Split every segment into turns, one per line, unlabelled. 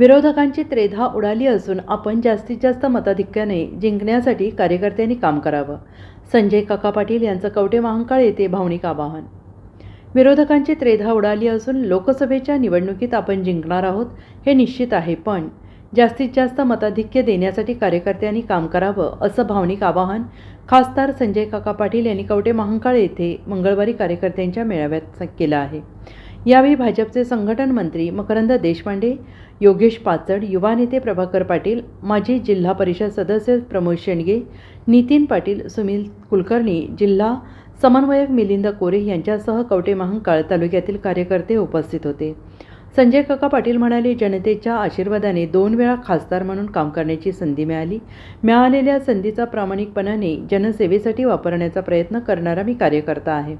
विरोधकांची त्रेधा उडाली असून आपण जास्तीत जास्त मताधिक्याने जिंकण्यासाठी कार्यकर्त्यांनी काम करावं. संजय काका पाटील यांचं कवटे महांकाळ येथे भावनिक आवाहन. विरोधकांची त्रेधा उडाली असून लोकसभेच्या निवडणुकीत आपण जिंकणार आहोत हे निश्चित आहे पण जास्तीत जास्त मताधिक्य देण्यासाठी कार्यकर्त्यांनी काम करावं असं भावनिक आवाहन खासदार संजय काका पाटील यांनी कवटे महांकाळ येथे मंगळवारी कार्यकर्त्यांच्या मेळाव्यात केलं आहे. यावेळी भाजपचे संघटन मंत्री मकरंद देशपांडे योगेश पाचड युवा नेते प्रभाकर पाटील माजी जिल्हा परिषद सदस्य प्रमोद शेंडगे नितीन पाटील सुनील कुलकर्णी जिल्हा समन्वयक मिलिंद कोरे यांच्यासह कवटे महांकाळ तालुक्यातील कार्यकर्ते उपस्थित होते. संजय काका पाटील म्हणाले जनतेच्या आशीर्वादाने दोन वेळा खासदार म्हणून काम करण्याची संधी मिळाली. मिळालेल्या संधीचा प्रामाणिकपणाने जनसेवेसाठी वापरण्याचा प्रयत्न करणारा मी कार्यकर्ता आहे.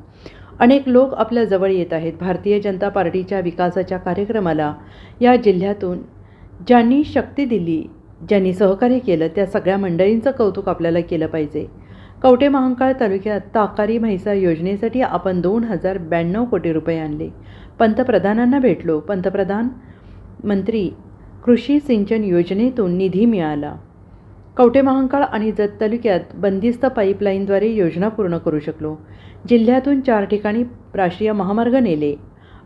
अनेक लोक आपल्या जवळ येत आहेत. भारतीय जनता पार्टीच्या विकासाच्या कार्यक्रमाला या जिल्ह्यातून ज्यांनी शक्ती दिली ज्यांनी सहकार्य केलं त्या सगळ्या मंडळींचं कौतुक आपल्याला केलं पाहिजे. कवटे महांकाळ तालुक्यात ताकारी म्हैसाळ योजनेसाठी आपण दोन हजार ब्याण्णव कोटी रुपये आणले. पंतप्रधानांना भेटलो. पंतप्रधान मंत्री कृषी सिंचन योजनेतून निधी मिळाला. कवठे महांकाळ आणि जत तालुक्यात बंदिस्त पाईपलाईनद्वारे योजना पूर्ण करू शकलो. जिल्ह्यातून चार ठिकाणी राष्ट्रीय महामार्ग नेले.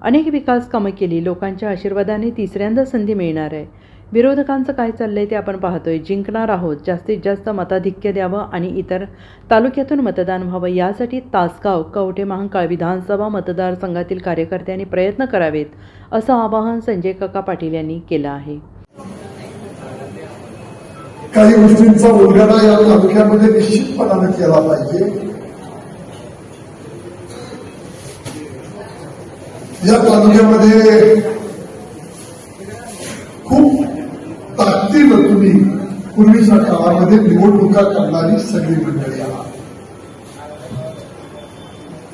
अनेक विकास कामं केली. लोकांच्या आशीर्वादाने तिसऱ्यांदा संधी मिळणार आहे. विरोधकांचं काय चाललंय ते आपण पाहतोय. जिंकणार आहोत. जास्तीत जास्त मताधिक्य द्यावं आणि इतर तालुक्यातून मतदान व्हावं यासाठी तासगाव कवठे महांकाळ विधानसभा मतदारसंघातील कार्यकर्त्यांनी प्रयत्न करावेत असं आवाहन संजय काका पाटील यांनी केलं आहे.
काही गोष्टींचा उलगडा या तालुक्यामध्ये निश्चितपणाने केला पाहिजे. या तालुक्यामध्ये खूप ताकदीनं तुम्ही पूर्वीच्या काळामध्ये निवडणुका करणारी सगळी मंडळी आहात.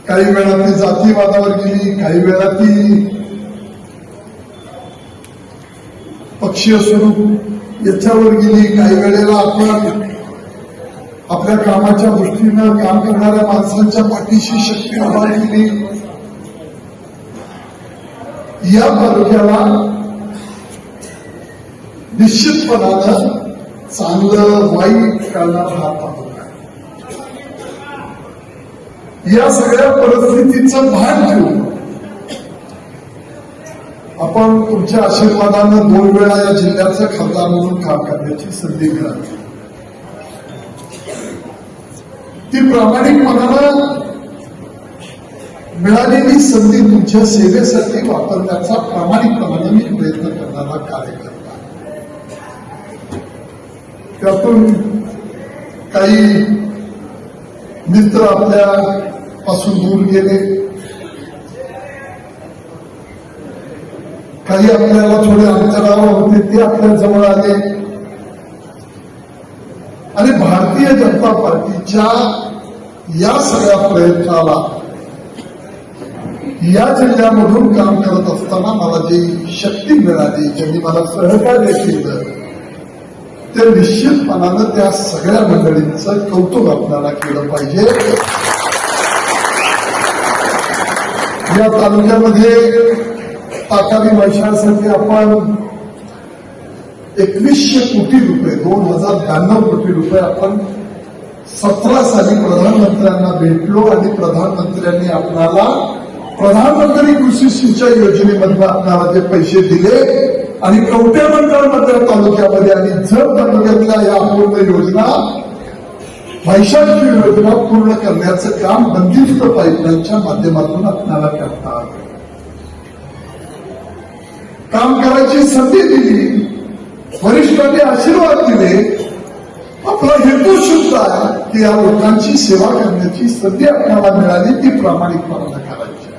काही वेळा ती जातीवादावर गेली काही वेळा ती पक्षीय स्वरूप याच्यावर गेली काही वेळेला आपण आपल्या कामाच्या दृष्टीनं काम करणाऱ्या माणसांच्या पाठीशी शक्ती उभा या तालुक्याला निश्चितपणानं चांगलं वाईट करणार हा तालुका या सगळ्या परिस्थितीचं भान घेऊन आपण तुमच्या आशीर्वादानं दोन वेळा या जिल्ह्याचं खासदार म्हणून काम करण्याची संधी मिळाली. ती प्रामाणिकपणानं मिळालेली संधी तुमच्या सेवेसाठी वापरण्याचा प्रामाणिकपणानं मी प्रयत्न करणारा कार्यकर्ता. त्यातून काही मित्र आपल्या पासून दूर गेले. काही आपल्याला थोडे अंतरावर होते ते आपल्या जवळ आले. आणि भारतीय जनता पार्टीच्या या सगळ्या प्रयत्नाला या जिल्ह्यामधून काम करत असताना मला जी शक्ती मिळाली ज्यांनी मला सहकार्य केलं ते निश्चितपणानं त्या सगळ्या मंडळींचं कौतुक आपल्याला केलं पाहिजे. या तालुक्यामध्ये आगामी वैशासाठी आपण एकवीसशे कोटी रुपये दोन हजार ब्याण्णव कोटी रुपये आपण सतरा साली प्रधानमंत्र्यांना भेटलो आणि प्रधानमंत्र्यांनी आपल्याला प्रधानमंत्री कृषी सिंचाई योजनेमधून आपणाला ते पैसे दिले आणि कवटे मध्य तालुक्यामध्ये आणि जर तालुक्यातल्या या पूर्ण योजना वैशाखी योजना पूर्ण करण्याचं काम बंदिस्त पाईपलाईनच्या माध्यमातून आपल्याला करता काम करायची संधी दिली वरिष्ठांनी आशीर्वाद दिले. आपला हेतू शुद्ध आहे की या लोकांची सेवा करण्याची संधी आपल्याला मिळाली ती प्रामाणिकपणानं करायची.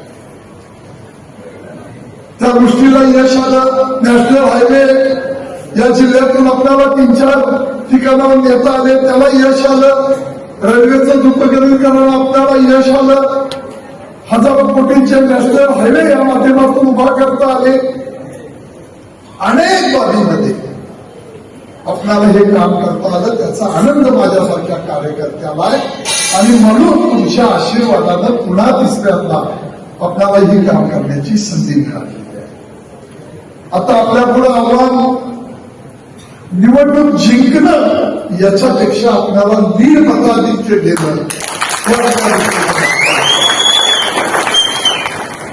त्या गोष्टीला यश आलं नॅशनल हायवे या जिल्ह्यातून आपल्याला तीन चार ठिकाणावर नेता आले त्याला यश आलं. रेल्वेचं दुपकरणीकरण आपल्याला यश आलं. हजारो कोटींचे नॅशनल हायवे या माध्यमातून उभा करता आले. अनेक बाबीमध्ये. आपणाला हे काम करता आलं त्याचा आनंद माझ्यासारख्या कार्यकर्त्याला आणि म्हणून तुमच्या आशीर्वादानं पुन्हा तिसऱ्यांदा आपल्याला ही काम करण्याची संधी मिळाली आता आपल्या पुढे आव्हान निवडणूक जिंकणं याच्यापेक्षा आपल्याला लीड मताधिक्य देणं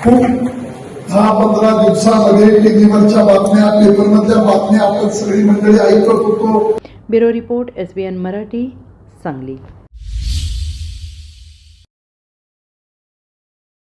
खूप दहा पंधरा दिवसामध्ये टीव्हीवरच्या बातम्या पेपरमधल्या बातम्या आपण सगळी मंडळी ऐकत होतो.
Bureau report S B N Marathi Sangli.